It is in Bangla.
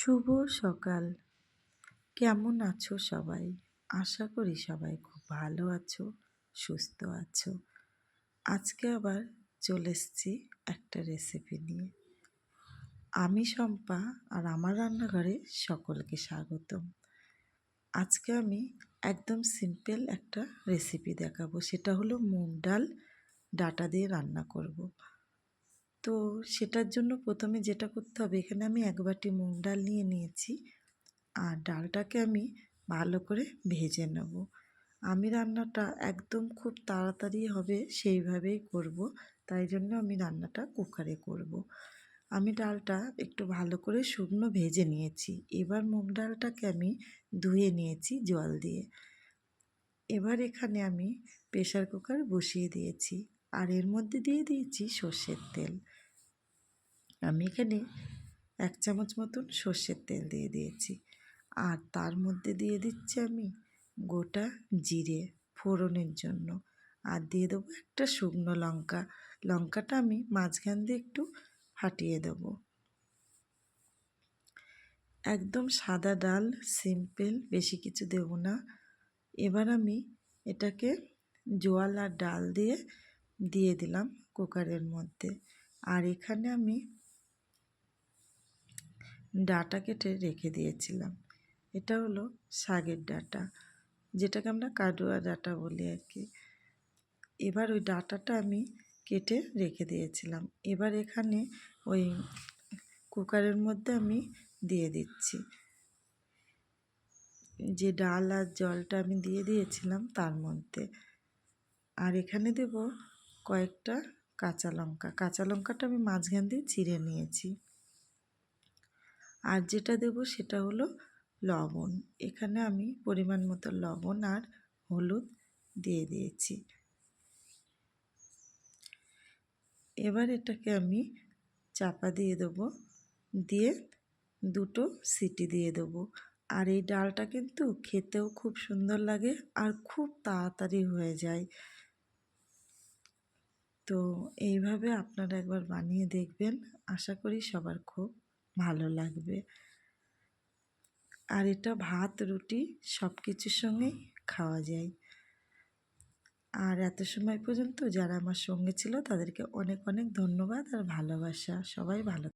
শুভ সকাল। কেমন আছো সবাই? আশা করি সবাই খুব ভালো আছো, সুস্থ আছো। আজকে আবার চলে এসেছি একটা রেসিপি নিয়ে। আমি শম্পা আর আমার রান্নাঘরে সকলকে স্বাগতম। আজকে আমি একদম সিম্পল একটা রেসিপি দেখাবো। সেটা হলো মুগ ডাল, ডাটা দিয়ে রান্না করব। তো সেটার জন্য প্রথমে যেটা করতে হবে, এখানে আমি এক বাটি মুগ ডাল নিয়ে নিয়েছি। আর ডালটাকে আমি ভালো করে ভেজে নেব। আমি রান্নাটা একদম খুব তাড়াতাড়ি হবে সেইভাবেই করব, তাই জন্য আমি রান্নাটা কুকারে করব। আমি ডালটা একটু ভালো করে শুকনো ভেজে নিয়েছি। এবার মুগ ডালটাকে আমি ধুয়ে নিয়েছি জল দিয়ে। এবার এখানে আমি প্রেশার কুকার বসিয়ে দিয়েছি। আর এর মধ্যে দিয়ে দিয়েছি সর্ষের তেল। আমি এখানে এক চামচ মতন সর্ষের তেল দিয়ে দিয়েছি। আর তার মধ্যে দিয়ে দিচ্ছি আমি গোটা জিরে ফোড়নের জন্য। আর দিয়ে দেবো একটা শুকনো লঙ্কা। লঙ্কাটা আমি মাঝখান দিয়ে একটু ফাটিয়ে দেবো। একদম সাদা ডাল, সিম্পল, বেশি কিছু দেব না। এবার আমি এটাকে জোয়াল আর ডাল দিয়ে দিয়ে দিলাম কুকারের মধ্যে। আর এখানে আমি ডাটা কেটে রেখে দিয়েছিলাম। এটা হলো শাগের ডাটা, যেটাকে আমরা কাডুয়া ডাটা বলি আর কি। এবার ওই ডাটাটা আমি কেটে রেখে দিয়েছিলাম। এবার এখানে ওই কুকারের মধ্যে আমি দিয়ে দিচ্ছি। যে ডাল আর জলটা আমি দিয়ে দিয়েছিলাম তার মধ্যে। আর এখানে দেব কয়েকটা কাঁচা লঙ্কা। কাঁচা লঙ্কাটা আমি মাঝখান দিয়ে চিড়ে নিয়েছি। আর যেটা দেব সেটা হলো লবণ। এখানে আমি পরিমাণ মতো লবণ আর হলুদ দিয়ে দিয়েছি। এবার এটাকে আমি চাপা দিয়ে দেবো। দিয়ে দুটো সিটি দিয়ে দেবো। আর এই ডালটা কিন্তু খেতেও খুব সুন্দর লাগে আর খুব তাড়াতাড়ি হয়ে যায়। তো এইভাবে আপনারা একবার বানিয়ে দেখবেন। আশা করি সবার খুব ভালো লাগবে। আর এটা ভাত, রুটি সব কিছুর সঙ্গেই খাওয়া যায়। আর এত সময় পর্যন্ত যারা আমার সঙ্গে ছিল তাদেরকে অনেক অনেক ধন্যবাদ আর ভালোবাসা। সবাই ভালো